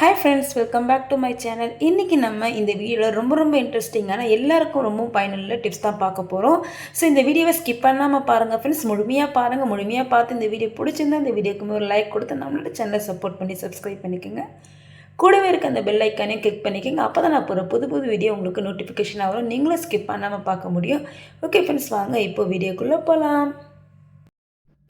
Hi friends welcome back to my channel இன்றைக்கி நம்ம இந்த வீடியோவில் ரொம்ப ரொம்ப இன்ட்ரெஸ்டிங்கான எல்லாருக்கும் ரொம்ப பயனுள்ள டிப்ஸ் தான் பார்க்க போகிறோம் ஸோ இந்த வீடியோவை ஸ்கிப் பண்ணாமல் பாருங்கள் ஃப்ரெண்ட்ஸ் முழுமையாக பாருங்கள் முழுமையாக பார்த்து இந்த வீடியோ பிடிச்சிருந்தா இந்த வீடியோக்கு ஒரு லைக் கொடுத்து நம்மளோட சேனலை சப்போர்ட் பண்ணி சப்ஸ்கிரைப் பண்ணிக்கோங்க. கூடவே இருக்க அந்த பெல் ஐக்கானையும் கிளிக் பண்ணிக்கோங்க. அப்போ தான் நான் போகிற புது புது வீடியோ உங்களுக்கு நோட்டிஃபிகேஷன் ஆகும் நீங்களும் ஸ்கிப் பண்ணாமல் பார்க்க முடியும். ஓகே ஃப்ரெண்ட்ஸ் வாங்க இப்போ வீடியோக்குள்ளே போகலாம்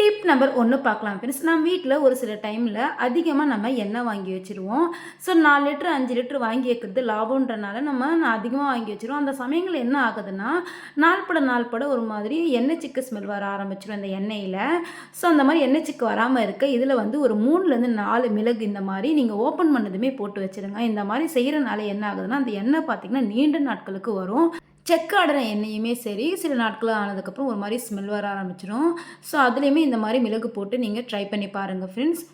டிப் நம்பர் ஒன்று பார்க்கலாம் ஃப்ரெண்ட்ஸ் நம்ம வீட்டில் ஒரு சில டைமில் அதிகமாக நம்ம எண்ணெய் வாங்கி வச்சுருவோம். ஸோ நாலு லிட்டர் அஞ்சு லிட்டர் வாங்கி வைக்கிறது லாபம்ன்றனால நம்ம அதிகமாக வாங்கி வச்சுருவோம். அந்த சமயங்கள் என்ன ஆகுதுன்னா நாள்பட நாள்பட ஒரு மாதிரி எண்ணெய் சிக்கு ஸ்மெல் வர ஆரம்பிச்சிடும் அந்த எண்ணெயில். ஸோ அந்த மாதிரி எண்ணெய் சிக்கு வராமல் இருக்க இதில் வந்து ஒரு மூணுலேருந்து நாலு மிளகு இந்த மாதிரி நீங்கள் ஓப்பன் பண்ணதுமே போட்டு வச்சுருங்க. இந்த மாதிரி செய்கிறனால என்ன ஆகுதுன்னா அந்த எண்ணெய் பார்த்திங்கன்னா நீண்ட நாட்களுக்கு வரும். செக் ஆடுற எண்ணெயுமே சரி சில நாட்கள் ஆனதுக்கப்புறம் ஒரு மாதிரி ஸ்மெல் வர ஆரம்பிச்சிடும் ஸோ அதுலேயுமே இந்த மாதிரி மிளகு போட்டு நீங்கள் ட்ரை பண்ணி பாருங்கள் ஃப்ரெண்ட்ஸ்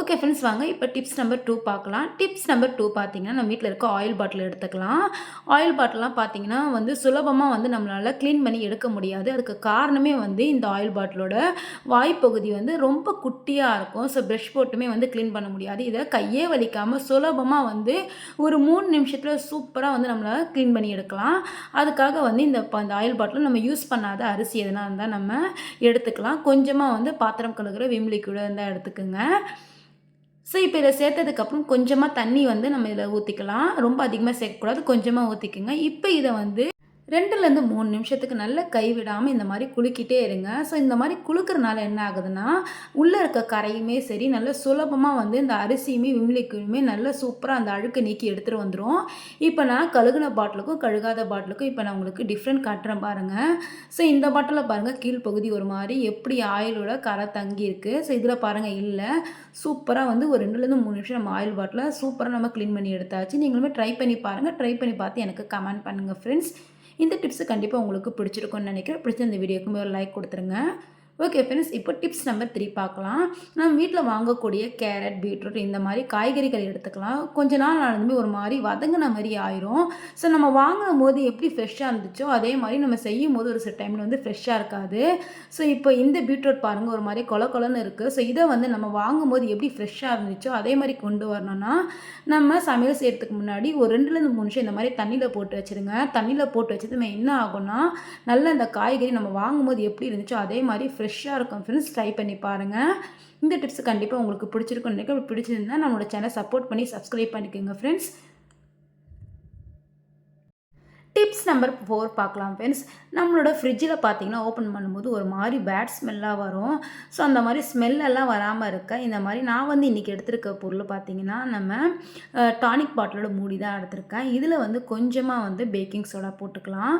ஓகே ஃப்ரெண்ட்ஸ் வாங்க. இப்போ டிப்ஸ் நம்பர் டூ பார்க்கலாம். டிப்ஸ் நம்பர் டூ பார்த்தீங்கன்னா நம்ம வீட்டில் இருக்க ஆயில் பாட்டில் எடுத்துக்கலாம். ஆயில் பாட்டிலாம் பார்த்தீங்கன்னா வந்து சுலபமாக வந்து நம்மளால் க்ளீன் பண்ணி எடுக்க முடியாது. அதுக்கு காரணமே வந்து இந்த ஆயில் பாட்டிலோட வாய்ப்பகுதி வந்து ரொம்ப குட்டியாக இருக்கும். ஸோ ப்ரெஷ் போட்டுமே வந்து க்ளீன் பண்ண முடியாது. இதை கையே வலிக்காமல் சுலபமாக வந்து ஒரு மூணு நிமிஷத்தில் சூப்பராக வந்து நம்மளால் க்ளீன் பண்ணி எடுக்கலாம். அதுக்காக வந்து இந்த அந்த ஆயில் பாட்டில் நம்ம யூஸ் பண்ணாத அரிசி எதனா இருந்தால் நம்ம எடுத்துக்கலாம். கொஞ்சமாக வந்து பாத்திரம் கழுகுற விம் கூட இருந்தால் எடுத்துக்கோங்க. ஸோ இப்போ இதை சேர்த்ததுக்கப்புறம் கொஞ்சமாக தண்ணி வந்து நம்ம இதில் ஊற்றிக்கலாம் ரொம்ப அதிகமாக சேர்க்கக்கூடாது கொஞ்சமாக ஊற்றிக்கங்க இப்போ இதை வந்து ரெண்டுலேருந்து மூணு நிமிஷத்துக்கு நல்லா கைவிடாமல் இந்த மாதிரி குலுக்கிட்டே இருங்க. ஸோ இந்த மாதிரி குலுக்கிறனால என்ன ஆகுதுன்னா உள்ளே இருக்க கரையுமே சரி நல்ல சுலபமாக வந்து இந்த அரிசியுமே விம்லிக்குமே நல்ல சூப்பராக அந்த அழுக்கு நீக்கி எடுத்துகிட்டு வந்துடும் இப்போ நான் கழுகுன பாட்டிலுக்கும் கழுகாத பாட்டிலுக்கும் இப்போ நான் உங்களுக்கு டிஃப்ரெண்ட் காட்டுறேன் பாருங்கள் ஸோ இந்த பாட்டிலில் பாருங்கள் கீழ்ப்பகுதி ஒரு மாதிரி எப்படி ஆயிலோட கரை தங்கி இருக்குது ஸோ இதில் பாருங்கள் இல்லை. சூப்பராக வந்து ஒரு ரெண்டுலேருந்து மூணு நிமிஷம் நம்ம ஆயில் பாட்டில் சூப்பராக நம்ம க்ளீன் பண்ணி எடுத்தாச்சு. நீங்களுமே ட்ரை பண்ணி பாருங்கள் ட்ரை பண்ணி பார்த்து எனக்கு கமெண்ட் பண்ணுங்கள் ஃப்ரெண்ட்ஸ் இந்த டிப்ஸு கண்டிப்பாக உங்களுக்கு பிடிச்சிருக்கும்னு நினைக்கிறேன். பிடிச்ச இந்த வீடியோக்கு ஒரு லைக் கொடுத்துருங்க. ஓகே ஃப்ரெண்ட்ஸ் இப்போ டிப்ஸ் நம்பர் த்ரீ பார்க்கலாம். நம்ம வீட்டில் வாங்கக்கூடிய கேரட் பீட்ரூட் இந்த மாதிரி காய்கறிகள் எடுத்துக்கலாம். கொஞ்ச நாள் ஆனதுமே ஒரு மாதிரி வதங்கின மாதிரி ஆயிரும். ஸோ நம்ம வாங்கும் போது எப்படி ஃப்ரெஷ்ஷாக இருந்துச்சோ அதே மாதிரி நம்ம செய்யும் போது ஒரு சில டைமில் வந்து ஃப்ரெஷ்ஷாக இருக்காது. ஸோ இப்போ இந்த பீட்ரூட் பாருங்கள் ஒரு மாதிரி கொல கொலன்னு இருக்குது ஸோ இதை வந்து நம்ம வாங்கும்போது எப்படி ஃப்ரெஷ்ஷாக இருந்துச்சோ அதே மாதிரி கொண்டு வரணும்னா நம்ம சமையல் செய்கிறதுக்கு முன்னாடி ஒரு ரெண்டுலேருந்து மூணு நிமிஷம் இந்த மாதிரி தண்ணியில் போட்டு வச்சுருங்க. தண்ணியில் போட்டு வச்சது என்ன ஆகும்னா நல்ல இந்த காய்கறி நம்ம வாங்கும்போது எப்படி இருந்துச்சோ அதே மாதிரி ஃப்ரெஷ்ஷாக இருக்கும் ஃப்ரெண்ட்ஸ். ட்ரை பண்ணி பாருங்கள் இந்த டிப்ஸ் கண்டிப்பாக உங்களுக்கு பிடிச்சிருக்கும் நினைக்க பிடிச்சிருந்தா நம்மளோட சேனல் சப்போர்ட் பண்ணி சப்ஸ்கிரைப் பண்ணிக்கோங்க ஃப்ரெண்ட்ஸ் டிப்ஸ் நம்பர் ஃபோர் பார்க்கலாம் ஃப்ரெண்ட்ஸ் நம்மளோட ஃப்ரிட்ஜில் பார்த்தீங்கன்னா ஓப்பன் பண்ணும்போது ஒரு மாதிரி பேட் ஸ்மெல்லாக வரும். ஸோ அந்த மாதிரி ஸ்மெல்லெல்லாம் வராமல் இருக்க இந்த மாதிரி நான் வந்து இன்றைக்கி எடுத்திருக்க பொருள் பார்த்தீங்கன்னா நம்ம டானிக் பாட்டிலோட மூடி தான் எடுத்திருக்கேன். இதில் வந்து கொஞ்சமாக வந்து பேக்கிங் சோடா போட்டுக்கலாம்.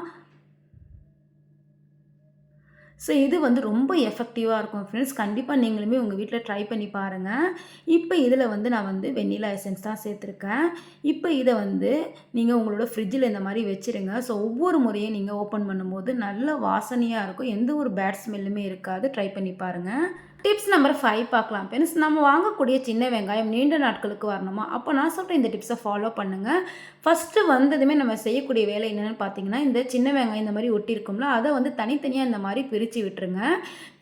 ஸோ இது வந்து ரொம்ப எஃபெக்டிவாக இருக்கும் ஃப்ரெண்ட்ஸ் கண்டிப்பாக நீங்களுமே உங்கள் வீட்டில் ட்ரை பண்ணி பாருங்கள் இப்போ இதில் வந்து நான் வந்து வெண்ணிலா எசன்ஸ் தான் சேர்த்துருக்கேன். இப்போ இதை வந்து நீங்கள் உங்களோட ஃப்ரிட்ஜில் இந்த மாதிரி வச்சுருங்க. ஸோ ஒவ்வொரு முறையும் நீங்கள் ஓப்பன் பண்ணும்போது நல்ல வாசனையாக இருக்கும். எந்த ஒரு பேட் ஸ்மெல்லுமே இருக்காது. ட்ரை பண்ணி பாருங்கள் டிப்ஸ் நம்பர் ஃபைவ் பார்க்கலாம். ஃப்ரெண்ட்ஸ் நம்ம வாங்கக்கூடிய சின்ன வெங்காயம் நீண்ட நாட்களுக்கு வரணுமா? அப்போ நான் சொல்கிறேன் இந்த டிப்ஸை ஃபாலோ பண்ணுங்கள் ஃபஸ்ட்டு வந்ததுமே நம்ம செய்யக்கூடிய வேலை என்னென்னு பார்த்தீங்கன்னா இந்த சின்ன வெங்காயம் இந்த மாதிரி ஒட்டியிருக்கும்ல அதை வந்து தனித்தனியாக இந்த மாதிரி பிரித்து விட்டுருங்க.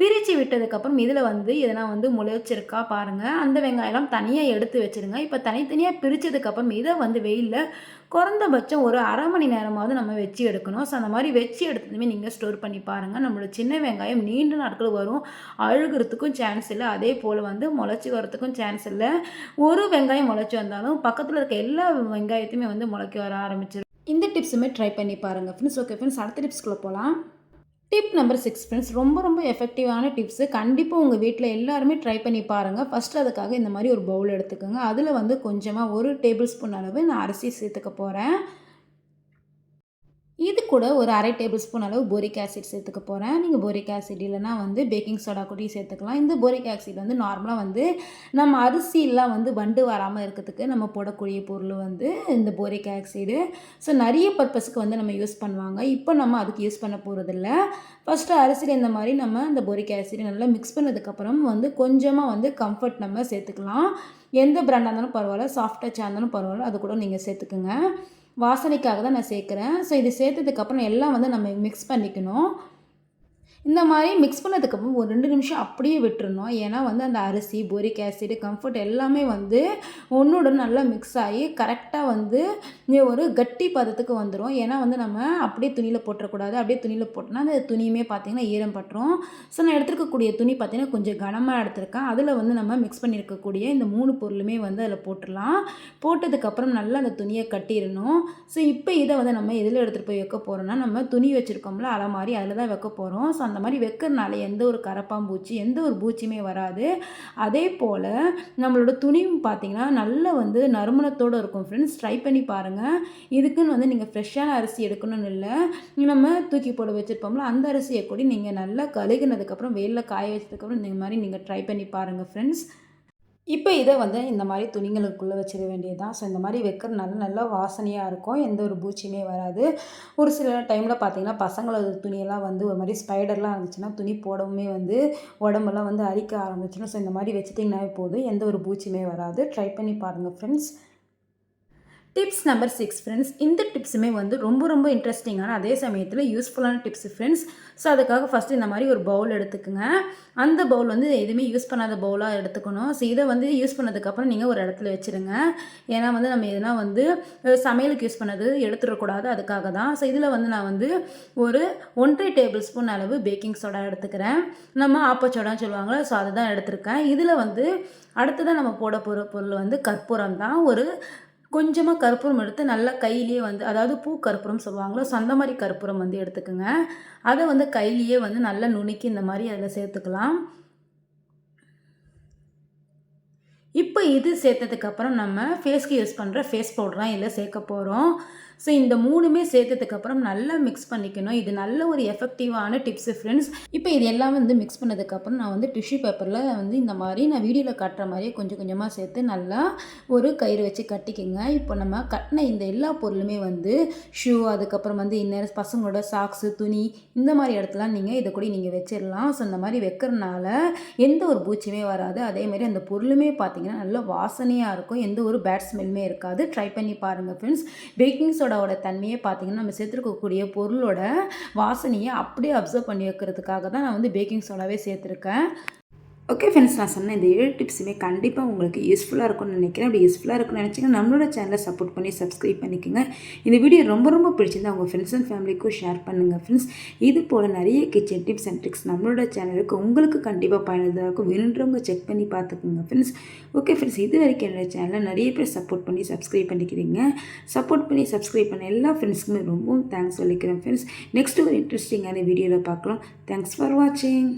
பிரித்து விட்டதுக்கப்புறம் இதில் வந்து எதனா வந்து முளைச்சிருக்கா பாருங்கள் அந்த வெங்காயம்லாம் தனியாக எடுத்து வச்சுருங்க. இப்போ தனித்தனியாக பிரித்ததுக்கப்புறம் இதை வந்து வெயிலில் குறைந்தபட்சம் ஒரு அரை மணி நேரமாவது நம்ம வச்சு எடுக்கணும். ஸோ அந்த மாதிரி வச்சு எடுத்ததுமே நீங்கள் ஸ்டோர் பண்ணி பாருங்கள் நம்மளோட சின்ன வெங்காயம் நீண்ட நாட்கள் வரும். அழுகிறதுக்கும் சான்ஸ் இல்லை. அதே போல் வந்து முளைச்சி வரத்துக்கும் சான்ஸ் இல்லை. ஒரு வெங்காயம் முளைச்சி வந்தாலும் பக்கத்தில் இருக்க எல்லா வெங்காயத்தையுமே வந்து முளைக்க வர ஆரம்பிச்சிடும் இந்த டிப்ஸுமே ட்ரை பண்ணி பாருங்கள் ஃப்ரெண்ட்ஸ் ஓகே ஃப்ரெண்ட்ஸ் அடுத்த டிப்ஸ்குள்ளே போகலாம் டிப் நம்பர் சிக்ஸ் ஃப்ரெண்ட்ஸ் ரொம்ப ரொம்ப எஃபெக்டிவான டிப்ஸு கண்டிப்பாக உங்கள் வீட்டில் எல்லாருமே ட்ரை பண்ணி பாருங்கள் ஃபஸ்ட் அதுக்காக இந்த மாதிரி ஒரு பவுல் எடுத்துக்கோங்க. அதில் வந்து கொஞ்சமாக ஒரு டேபிள் ஸ்பூன் அளவு நான் அரிசி சேர்த்துக்க போகிறேன் இது கூட ஒரு அரை டேபிள் ஸ்பூன் அளவு போரிக் ஆசிட் சேர்த்துக்க போகிறேன் நீங்கள் போரிக் ஆசிட் இல்லைனா வந்து பேக்கிங் சோடா கூட சேர்த்துக்கலாம். இந்த போரிக் ஆசிட் வந்து நார்மலாக வந்து நம்ம அரிசியெலாம் வந்து வண்டு வராமல் இருக்கிறதுக்கு நம்ம போடக்கூடிய பொருள் வந்து இந்த போரிக் ஆக்சைடு ஸோ நிறைய பர்பஸ்க்கு வந்து நம்ம யூஸ் பண்ணுவாங்க. இப்போ நம்ம அதுக்கு யூஸ் பண்ண போகிறதில்ல ஃபஸ்ட்டு அரிசியில் இந்த மாதிரி நம்ம இந்த போரிக் ஆசிட் நல்லா மிக்ஸ் பண்ணதுக்கப்புறம் வந்து கொஞ்சமாக வந்து கம்ஃபர்ட் நம்ம சேர்த்துக்கலாம். எந்த பிராண்டாக இருந்தாலும் பரவாயில்ல சாஃப்ட் டச்சாக இருந்தாலும் பரவாயில்ல அது கூட நீங்கள் சேர்த்துக்குங்க. வாசனைக்காக தான் நான் சேர்க்குறேன். ஸோ இது சேர்த்ததுக்கப்புறம் எல்லாம் வந்து நம்ம மிக்ஸ் பண்ணிக்கணும். இந்த மாதிரி மிக்ஸ் பண்ணதுக்கப்புறம் ஒரு ரெண்டு நிமிஷம் அப்படியே விட்டுருணும் ஏன்னா வந்து அந்த அரிசி போரிக் ஆசிடு கம்ஃபர்ட் எல்லாமே வந்து ஒன்றோட நல்லா மிக்ஸ் ஆகி கரெக்டாக வந்து ஒரு கட்டி பதத்துக்கு வந்துடும் ஏன்னா வந்து நம்ம அப்படியே துணியில் போட்டுறக்கூடாது. அப்படியே துணியில் போட்டோம்னா அந்த துணியுமே பார்த்திங்கன்னா ஈரம் பட்டுரும். ஸோ நான் எடுத்துருக்கக்கூடிய துணி பார்த்திங்கன்னா கொஞ்சம் கனமாக எடுத்திருக்கேன். அதில் வந்து நம்ம மிக்ஸ் பண்ணியிருக்கக்கூடிய இந்த மூணு பொருளுமே வந்து அதில் போட்டுடலாம். போட்டதுக்கப்புறம் நல்லா அந்த துணியை கட்டிடணும். ஸோ இப்போ இதை வந்து நம்ம எதில் எடுத்துகிட்டு போய் வைக்க போகிறோம்னா நம்ம துணி வச்சுருக்கோம்ல அலமாரி அதில் தான் வைக்க போகிறோம் ஸோ அந்த மாதிரி வைக்கிறனால எந்த ஒரு கரப்பாம்பூச்சி எந்த ஒரு பூச்சியுமே வராது. அதே போல் நம்மளோட துணியும் பார்த்திங்கன்னா நல்ல வந்து நறுமணத்தோடு இருக்கும் ஃப்ரெண்ட்ஸ் ட்ரை பண்ணி பாருங்கள் இதுக்குன்னு வந்து நீங்கள் ஃப்ரெஷ்ஷான அரிசி எடுக்கணும்னு இல்லை. நம்ம தூக்கி போட வச்சுருப்போம்ல அந்த அரிசியை கூட நீங்கள் நல்லா கழுகுனதுக்கப்புறம் வெயிலில் காய வச்சதுக்கப்புறம் இந்த மாதிரி நீங்கள் ட்ரை பண்ணி பாருங்கள் ஃப்ரெண்ட்ஸ் இப்போ இதை வந்து இந்த மாதிரி துணிங்களுக்குள்ளே வச்சிட வேண்டியது தான் ஸோ இந்த மாதிரி வைக்கிறதுனால நல்லா வாசனையாக இருக்கும். எந்த ஒரு பூச்சியுமே வராது. ஒரு சில டைமில் பார்த்திங்கன்னா பசங்களோட துணியெல்லாம் வந்து ஒரு மாதிரி ஸ்பைடர்லாம் இருந்துச்சுன்னா துணி போடவுமே வந்து உடம்பெல்லாம் வந்து அரிக்க ஆரம்பிச்சிடும். ஸோ இந்த மாதிரி வச்சுட்டிங்கனாவே போதும். எந்த ஒரு பூச்சியுமே வராது. ட்ரை பண்ணி பாருங்கள் friends tips number six friends இந்த டிப்ஸுமே வந்து ரொம்ப ரொம்ப இன்ட்ரெஸ்டிங்கான அதே சமயத்தில் யூஸ்ஃபுல்லான டிப்ஸ் ஃப்ரெண்ட்ஸ் ஸோ அதுக்காக ஃபஸ்ட்டு இந்த மாதிரி ஒரு பவுல் எடுத்துக்கோங்க. அந்த பவுல் வந்து எதுவுமே யூஸ் பண்ணாத பவுலாக எடுத்துக்கணும். ஸோ இதை வந்து யூஸ் பண்ணதுக்கப்புறம் நீங்கள் ஒரு இடத்துல வச்சுருங்க. ஏன்னா வந்து நம்ம எதுனா வந்து சமையலுக்கு யூஸ் பண்ணது எடுத்துடக்கூடாது. அதுக்காக தான். ஸோ இதில் வந்து நான் வந்து ஒரு ஒன்றரை டேபிள் ஸ்பூன் அளவு பேக்கிங் சோடா எடுத்துக்கிறேன். நம்ம ஆப்பச்சோடான்னு சொல்லுவாங்களே ஸோ அதை தான் எடுத்திருக்கேன். இதில் வந்து அடுத்ததாக நம்ம போட போகிற பொருள் வந்து கற்பூரம் தான். ஒரு கொஞ்சமாக கற்பூரம் எடுத்து நல்லா கையிலேயே வந்து அதாவது பூ கற்பூரம் சொல்லுவாங்களோ ஸோ அந்த மாதிரி கற்பூரம் வந்து எடுத்துக்கோங்க. அதை வந்து கையிலேயே வந்து நல்லா நுணுக்கி இந்த மாதிரி அதில் சேர்த்துக்கலாம். இப்போ இது சேர்த்ததுக்கப்புறம் நம்ம ஃபேஸ்க்கு யூஸ் பண்ணுற ஃபேஸ் பவுடர் தான் இதில் சேர்க்க போகிறோம் ஸோ இந்த மூணுமே சேர்த்ததுக்கப்புறம் நல்லா மிக்ஸ் பண்ணிக்கணும். இது நல்ல ஒரு எஃபெக்டிவான டிப்ஸு ஃப்ரெண்ட்ஸ் இப்போ இது எல்லாம் வந்து மிக்ஸ் பண்ணதுக்கப்புறம் நான் வந்து டிஷ்யூ பேப்பரில் வந்து இந்த மாதிரி நான் வீடியோவில் காட்டுற மாதிரியே கொஞ்சம் கொஞ்சமாக சேர்த்து நல்லா ஒரு கயிறு வச்சு கட்டிக்கோங்க. இப்போ நம்ம கட்டின இந்த எல்லா பொருளுமே வந்து ஷூ அதுக்கப்புறம் வந்து இன்னர் பசங்களோட சாக்ஸு துணி இந்த மாதிரி இடத்துலாம் நீங்கள் இதை கூட நீங்கள் வச்சிடலாம். ஸோ இந்த மாதிரி வைக்கிறனால எந்த ஒரு பூச்சியுமே வராது. அதே மாதிரி அந்த பொருளுமே பார்த்தீங்கன்னா நல்ல வாசனையாக இருக்கும். எந்த ஒரு பேட் ஸ்மெல்லுமே இருக்காது. ட்ரை பண்ணி பாருங்கள் ஃப்ரெண்ட்ஸ் பேக்கிங் சோடா சோடாவோட தன்மையை பார்த்திங்கன்னா நம்ம சேர்த்துருக்கக்கூடிய பொருளோட வாசனையை அப்படியே அப்சர்வ் பண்ணி வைக்கிறதுக்காக தான் நான் வந்து பேக்கிங் சோடாவே சேர்த்துருக்கேன். ஓகே ஃப்ரெண்ட்ஸ் நான் சொன்ன இந்த ஏழு டிப்ஸுமே கண்டிப்பாக உங்களுக்கு யூஸ்ஃபுல்லாக இருக்கும்னு நினைக்கிறேன். அப்படி யூஸ்ஃபுல்லாக இருக்கும்னு நினச்சிங்கன்னா நம்மளோட சேனலை சப்போர்ட் பண்ணி சப்ஸ்கிரைப் பண்ணிக்கோங்க. இந்த வீடியோ ரொம்ப ரொம்ப பிடிச்சிருந்தா உங்கள் ஃப்ரெண்ட்ஸ் அண்ட் ஃபேமிலிக்கும் ஷேர் பண்ணுங்கள் ஃப்ரெண்ட்ஸ் இது போல் நிறைய கிச்சன் டிப்ஸ் அண்ட் ட்ரிக்ஸ் நம்மளோட சேனலுக்கு உங்களுக்கு கண்டிப்பாக பயனுள்ளதாக இருக்கும். வேணுன்றவங்க செக் பண்ணி பார்த்துக்கோங்க ஃப்ரெண்ட்ஸ் ஓகே ஃப்ரெண்ட்ஸ் இது வரைக்கும் என்னோட சேனலை நிறைய பேர் சப்போர்ட் பண்ணி சப்ஸ்கிரைப் பண்ணிக்கிறீங்க. சப்போர்ட் பண்ணி சப்ஸ்கிரைப் பண்ண எல்லா ஃப்ரெண்ட்ஸுக்குமே ரொம்பவும் தேங்க்ஸ் சொல்லிக்கிறேன் ஃப்ரெண்ட்ஸ் நெக்ஸ்ட் ஒரு இன்ட்ரெஸ்டிங்கான வீடியோவில் பார்க்கலாம். தேங்க்ஸ் ஃபார் வாட்சிங்